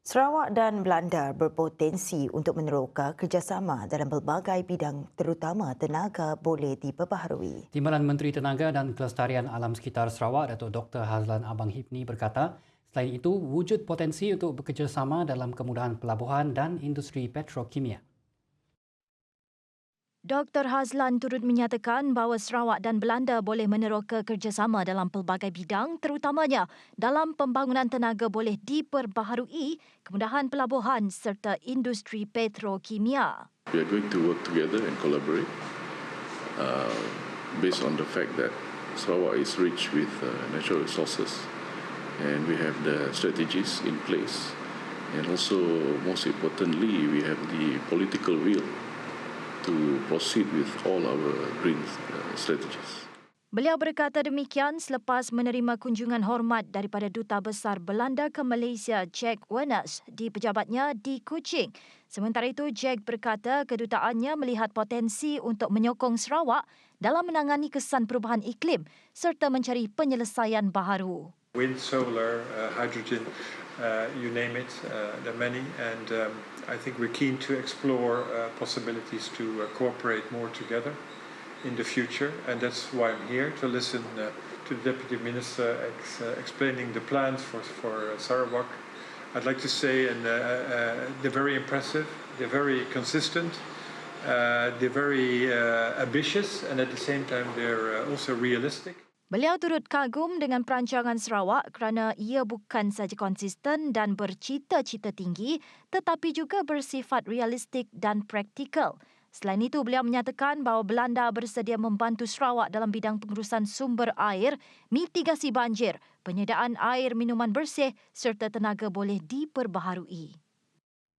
Sarawak dan Belanda berpotensi untuk meneroka kerjasama dalam pelbagai bidang terutama tenaga boleh diperbaharui. Timbalan Menteri Tenaga dan Kelestarian Alam Sekitar Sarawak Datuk Dr. Hazlan Abang Hipni berkata, selain itu wujud potensi untuk bekerjasama dalam kemudahan pelabuhan dan industri petrokimia. Dr. Hazlan turut menyatakan bahawa Sarawak dan Belanda boleh meneroka kerjasama dalam pelbagai bidang terutamanya dalam pembangunan tenaga boleh diperbaharui, kemudahan pelabuhan serta industri petrokimia. We are going to work together and collaborate uh, based on the fact that Sarawak is rich with uh, natural resources and we have the strategies in place and also most importantly we have the political will to proceed with all our green uh, strategies. Beliau berkata demikian selepas menerima kunjungan hormat daripada Duta Besar Belanda ke Malaysia Jack Werners di pejabatnya di Kuching. Sementara itu, Jack berkata kedutaannya melihat potensi untuk menyokong Sarawak dalam menangani kesan perubahan iklim serta mencari penyelesaian baharu. Wind, solar, uh, hydrogen, you name it, uh, there are many. And um, I think we're keen to explore uh, possibilities to uh, cooperate more together in the future, and that's why I'm here to listen uh, to the Deputy Minister ex- uh, explaining the plans for, for uh, Sarawak. I'd like to say, and uh, uh, they're very impressive, they're very consistent, uh, they're very uh, ambitious, and at the same time, they're uh, also realistic. Beliau turut kagum dengan perancangan Sarawak kerana ia bukan saja konsisten dan bercita-cita tinggi tetapi juga bersifat realistik dan praktikal. Selain itu, beliau menyatakan bahawa Belanda bersedia membantu Sarawak dalam bidang pengurusan sumber air, mitigasi banjir, penyediaan air minuman bersih serta tenaga boleh diperbaharui.